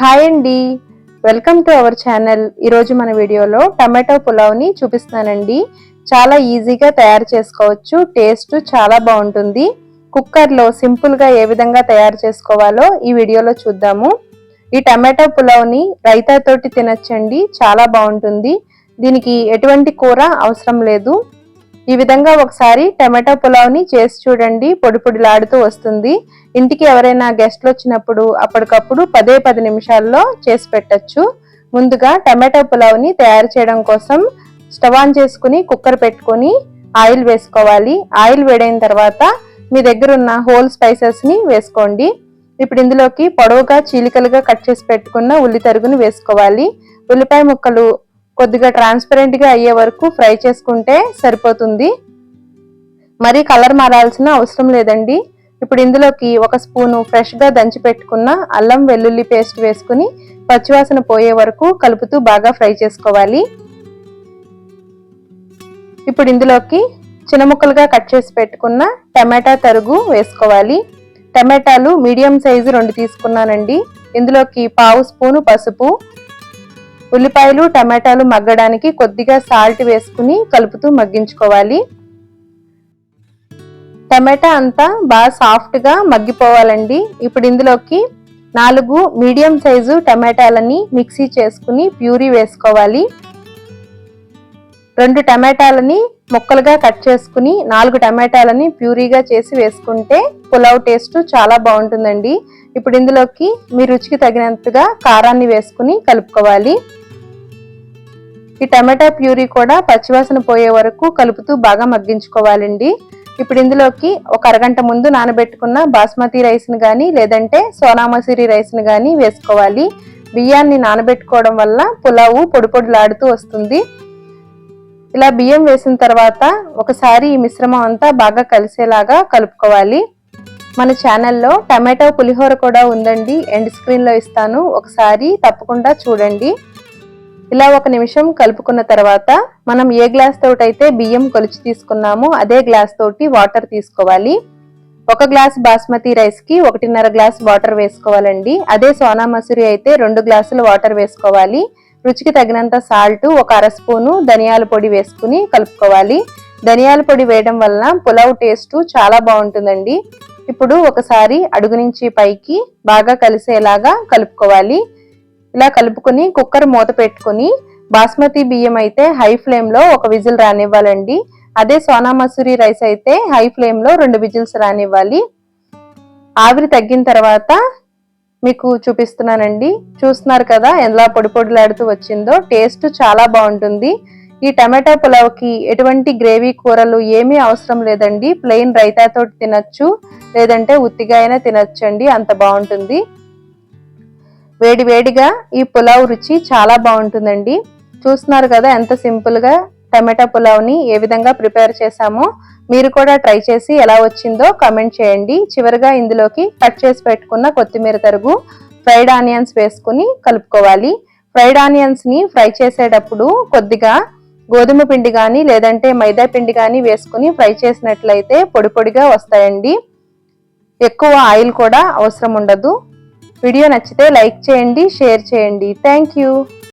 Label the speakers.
Speaker 1: Hi అండి. Welcome to our channel ఈరోజు మన వీడియోలో టమాటో పులావ్ని చూపిస్తానండి చాలా ఈజీగా తయారు చేసుకోవచ్చు. టేస్ట్ చాలా బాగుంటుంది. కుక్కర్లో సింపుల్గా ఏ విధంగా తయారు చేసుకోవాలో ఈ వీడియోలో చూద్దాము. ఈ టమాటో పులావ్ని రైతాతోటి తినచ్చండి. చాలా బాగుంటుంది. దీనికి ఎటువంటి కూర అవసరం లేదు. ఈ విధంగా ఒకసారి టమాటో పులావ్ని చేసి చూడండి. పొడి పొడిలాడుతూ వస్తుంది. ఇంటికి ఎవరైనా గెస్ట్లు వచ్చినప్పుడు అప్పటికప్పుడు పదే పది నిమిషాల్లో చేసి పెట్టచ్చు. ముందుగా టమాటో పులావ్ని తయారు చేయడం కోసం స్టవ్ ఆన్ చేసుకుని కుక్కర్ పెట్టుకొని ఆయిల్ వేసుకోవాలి. ఆయిల్ వేడైన తర్వాత మీ దగ్గర ఉన్న హోల్ స్పైసెస్ని వేసుకోండి. ఇప్పుడు ఇందులోకి పొడవుగా చీలికలుగా కట్ చేసి పెట్టుకున్న ఉల్లి తరుగుని వేసుకోవాలి. ఉల్లిపాయ ముక్కలు కొద్దిగా ట్రాన్స్పరెంట్గా అయ్యే వరకు ఫ్రై చేసుకుంటే సరిపోతుంది. మరి కలర్ మారాల్సిన అవసరం లేదండి. ఇప్పుడు ఇందులోకి ఒక స్పూను ఫ్రెష్గా దంచి పెట్టుకున్న అల్లం వెల్లుల్లి పేస్ట్ వేసుకుని పచ్చివాసన పోయే వరకు కలుపుతూ బాగా ఫ్రై చేసుకోవాలి. ఇప్పుడు ఇందులోకి చిన్న ముక్కలుగా కట్ చేసి పెట్టుకున్న టమాటా తరుగు వేసుకోవాలి. టమాటాలు మీడియం సైజు రెండు తీసుకున్నానండి. ఇందులోకి పావు స్పూను పసుపు ఉల్లిపాయలు టమాటాలు మగ్గడానికి కొద్దిగా సాల్ట్ వేసుకుని కలుపుతూ మగ్గించుకోవాలి. టమాటా అంతా బాగా సాఫ్ట్గా మగ్గిపోవాలండి. ఇప్పుడు ఇందులోకి నాలుగు మీడియం సైజు టమాటాలని మిక్సీ చేసుకుని ప్యూరీ వేసుకోవాలి. రెండు టమాటాలని ముక్కలుగా కట్ చేసుకుని నాలుగు టమాటాలని ప్యూరీగా చేసి వేసుకుంటే పులావ్ టేస్ట్ చాలా బాగుంటుందండి. ఇప్పుడు ఇందులోకి మీ రుచికి తగినంతగా కారాన్ని వేసుకుని కలుపుకోవాలి. ఈ టమాటా ప్యూరీ కూడా పచ్చివాసన పోయే వరకు కలుపుతూ బాగా మగ్గించుకోవాలండి. ఇప్పుడు ఇందులోకి ఒక అరగంట ముందు నానబెట్టుకున్న బాస్మతి రైస్ని కానీ లేదంటే సోనామసూరి రైస్ని కానీ వేసుకోవాలి. బియ్యాన్ని నానబెట్టుకోవడం వల్ల పులావు పొడి పొడిలాడుతూ వస్తుంది. ఇలా బియ్యం వేసిన తర్వాత ఒకసారి ఈ మిశ్రమం అంతా బాగా కలిసేలాగా కలుపుకోవాలి. మన ఛానల్లో టమాటో పులిహోర కూడా ఉందండి. ఎండ్ స్క్రీన్లో ఇస్తాను. ఒకసారి తప్పకుండా చూడండి. ఇలా ఒక నిమిషం కలుపుకున్న తర్వాత మనం ఏ గ్లాస్ తోటి అయితే బియ్యం కొలిచి తీసుకున్నామో అదే గ్లాస్ తోటి వాటర్ తీసుకోవాలి. ఒక గ్లాస్ బాస్మతి రైస్కి ఒకటిన్నర గ్లాస్ వాటర్ వేసుకోవాలండి. అదే సోనా మసూరి అయితే రెండు గ్లాసులు వాటర్ వేసుకోవాలి. రుచికి తగినంత సాల్ట్ ఒక అర స్పూను ధనియాల పొడి వేసుకుని కలుపుకోవాలి. ధనియాల పొడి వేయడం వలన పులావ్ టేస్ట్ చాలా బాగుంటుందండి. ఇప్పుడు ఒకసారి అడుగు నుంచి పైకి బాగా కలిసేలాగా కలుపుకోవాలి. ఇలా కలుపుకొని కుక్కర్ మూత పెట్టుకొని బాస్మతి బియ్యం అయితే హై ఫ్లేమ్లో ఒక విజిల్ రానివ్వాలండి. అదే సోనా మసూరి రైస్ అయితే హై ఫ్లేమ్లో రెండు విజిల్స్ రానివ్వాలి. ఆవిరి తగ్గిన తర్వాత మీకు చూపిస్తున్నానండి. చూస్తున్నారు కదా ఎలా పొడి పొడిలాడుతూ వచ్చిందో టేస్ట్ చాలా బాగుంటుంది. ఈ టమాటా పులావ్కి ఎటువంటి గ్రేవీ కూరలు ఏమీ అవసరం లేదండి. ప్లెయిన్ రైతాతో తినచ్చు లేదంటే ఉత్తిగా అయినా తినచ్చండి అంత బాగుంటుంది. వేడి వేడిగా ఈ పులావ్ రుచి చాలా బాగుంటుందండి. చూస్తున్నారు కదా ఎంత సింపుల్గా టమాటా పులావ్ని ఏ విధంగా ప్రిపేర్ చేశామో. మీరు కూడా ట్రై చేసి ఎలా వచ్చిందో కమెంట్ చేయండి. చివరిగా ఇందులోకి కట్ చేసి పెట్టుకున్న కొత్తిమీర తరుగు ఫ్రైడ్ ఆనియన్స్ వేసుకుని కలుపుకోవాలి. ఫ్రైడ్ ఆనియన్స్ని ఫ్రై చేసేటప్పుడు కొద్దిగా గోధుమ పిండి కానీ లేదంటే మైదా పిండి కానీ వేసుకుని ఫ్రై చేసినట్లయితే పొడి పొడిగా వస్తాయండి. ఎక్కువ ఆయిల్ కూడా అవసరం ఉండదు. వీడియో నచ్చితే లైక్ చేయండి షేర్ చేయండి. Thank you